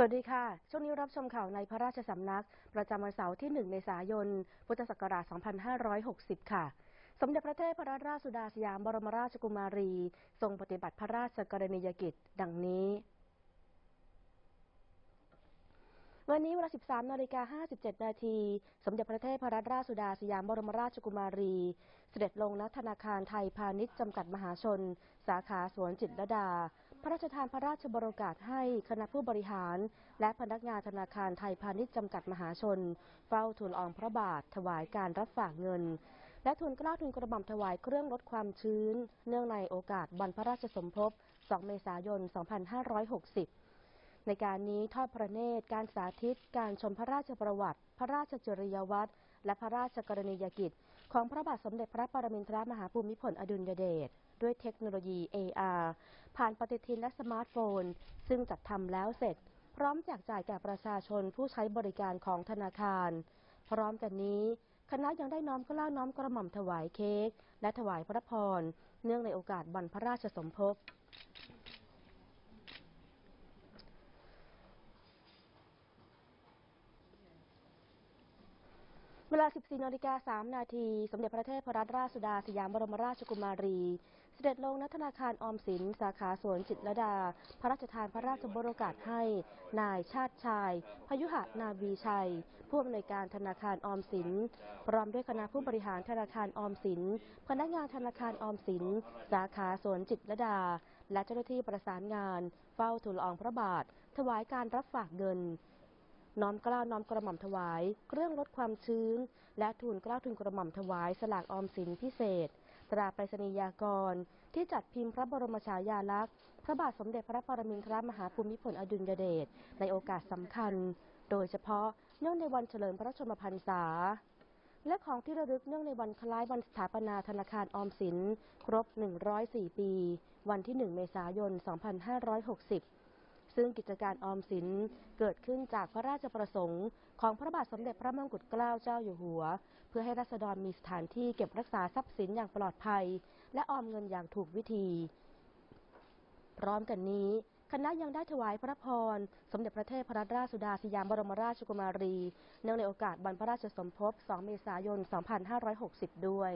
สวัสดีค่ะ ช่วงนี้รับชมข่าวในพระราชสำนัก ประจำวันเสาร์ที่ 1 เมษายน พุทธศักราช 2560 ค่ะ สมเด็จพระเทพรัตนราชสุดาสยามบรมราชกุมารี ทรงปฏิบัติพระราชกรณียกิจ ดังนี้ วันนี้เวลา 13 นาฬิกา 57 นาที สมเด็จพระเทพรัตนราชสุดาสยามบรมราชกุมารี เสด็จลงณธนาคารไทยพาณิชย์จำกัดมหาชน สาขาสวนจิตรดา พระราชทานพระราชบรกาศให้คณะผู้บริหาร และพนักงานธนาคารไทยพาณิชย์จำกัดมหาชน เฝ้าทูลอองพระบาท ถวายการรับฝากเงิน และทูลกล้าทูลกระหม่อมถวายเครื่องลดความชื้น เนื่องในโอกาสวันพระราชสมภพ 2 เมษายน 2560 ในการนี้ทอดพระเนตรการสาธิต การชมพระราชประวัติ พระราชจริยวัตรและพระราชกรณียกิจ ของพระบาทสมเด็จพระปรมินทรมหาภูมิพลอดุลยเดชด้วยเทคโนโลยี AR ผ่านปฏิทินและสมาร์ทโฟน ซึ่งจัดทำแล้วเสร็จ พร้อมแจกจ่ายแก่ประชาชนผู้ใช้บริการของธนาคาร พร้อมกันนี้ คณะยังได้น้อมเกล้าน้อมกระหม่อมถวายเค้กและถวายพระพร เนื่องในโอกาสวันพระราชสมภพ เวลา 14นาฬิกา3นาที สมเด็จพระเทพรัตนราชสุดาสยามบรมราชกุมารี เสด็จลงณธนาคารออมสิน สาขาสวนจิตรดา พระราชทานพระราชบรกาศให้ นายชาติชาย พยุหะนาวีชัย ผู้อำนวยการธนาคารออมสิน พร้อมด้วยคณะผู้บริหารธนาคารออมสิน พนักงานธนาคารออมสิน สาขาสวนจิตรดา และเจ้าหน้าที่ประสานงาน เฝ้าทูลละอองพระบาท ถวายการรับฝากเงิน น้อมเกล้าน้อมกระหม่อมถวาย เครื่องลดความชื้น และทูลเกล้าทูลกระหม่อมถวายสลากออมสินพิเศษ ตราไปรษณียากร ที่จัดพิมพ์พระบรมฉายาลักษณ์ พระบาทสมเด็จพระปรมินทรมหาภูมิพลอดุลยเดชในโอกาสสำคัญ โดยเฉพาะเนื่องในวันเฉลิมพระชนมพรรษาและของที่ระลึกเนื่องในวันคล้ายวันสถาปนาธนาคารออมสิน ครบ 104 ปี วันที่ 1 เมษายน 2560 ซึ่งกิจการออมสินเกิดขึ้นจากพระราชประสงค์ ของพระบาทสมเด็จพระมงกุฎเกล้าเจ้าอยู่หัว เพื่อให้รัษฎรมีสถานที่เก็บรักษาทรัพย์สินอย่างปลอดภัย และออมเงินอย่างถูกวิธี พร้อมกันนี้คณะยังได้ถวายพระพร สมเด็จพระเทพรัตนราชสุดาสยามบรมราชกุมารี เนื่องในโอกาสวันพระราชสมภพ 2 เมษายน 2560 ด้วย